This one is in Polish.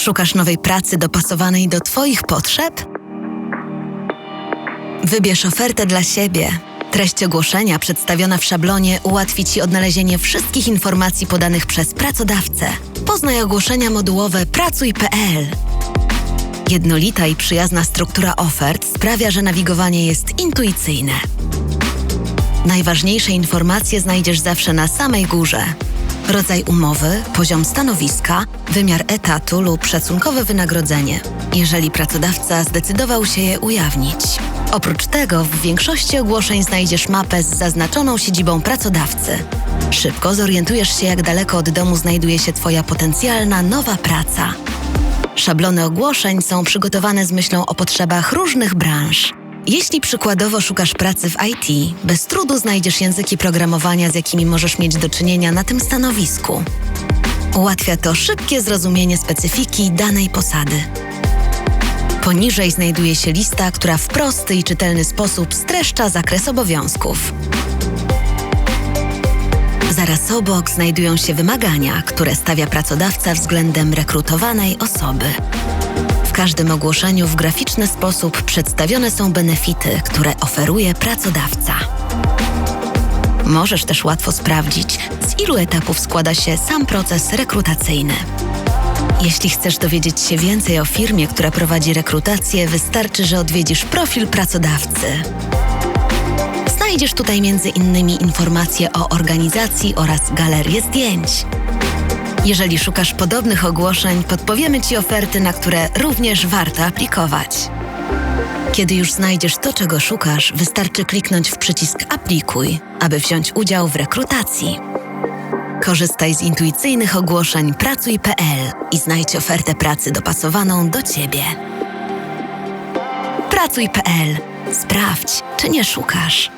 Szukasz nowej pracy dopasowanej do Twoich potrzeb? Wybierz ofertę dla siebie. Treść ogłoszenia przedstawiona w szablonie ułatwi Ci odnalezienie wszystkich informacji podanych przez pracodawcę. Poznaj ogłoszenia modułowe pracuj.pl. Jednolita i przyjazna struktura ofert sprawia, że nawigowanie jest intuicyjne. Najważniejsze informacje znajdziesz zawsze na samej górze. Rodzaj umowy, poziom stanowiska, wymiar etatu lub szacunkowe wynagrodzenie, jeżeli pracodawca zdecydował się je ujawnić. Oprócz tego w większości ogłoszeń znajdziesz mapę z zaznaczoną siedzibą pracodawcy. Szybko zorientujesz się, jak daleko od domu znajduje się Twoja potencjalna nowa praca. Szablony ogłoszeń są przygotowane z myślą o potrzebach różnych branż. Jeśli przykładowo szukasz pracy w IT, bez trudu znajdziesz języki programowania, z jakimi możesz mieć do czynienia na tym stanowisku. Ułatwia to szybkie zrozumienie specyfiki danej posady. Poniżej znajduje się lista, która w prosty i czytelny sposób streszcza zakres obowiązków. Zaraz obok znajdują się wymagania, które stawia pracodawca względem rekrutowanej osoby. Każdym ogłoszeniu w graficzny sposób przedstawione są benefity, które oferuje pracodawca. Możesz też łatwo sprawdzić, z ilu etapów składa się sam proces rekrutacyjny. Jeśli chcesz dowiedzieć się więcej o firmie, która prowadzi rekrutację, wystarczy, że odwiedzisz profil pracodawcy. Znajdziesz tutaj innymi informacje o organizacji oraz galerię zdjęć. Jeżeli szukasz podobnych ogłoszeń, podpowiemy Ci oferty, na które również warto aplikować. Kiedy już znajdziesz to, czego szukasz, wystarczy kliknąć w przycisk Aplikuj, aby wziąć udział w rekrutacji. Korzystaj z intuicyjnych ogłoszeń pracuj.pl i znajdź ofertę pracy dopasowaną do Ciebie. Pracuj.pl. Sprawdź, czy nie szukasz.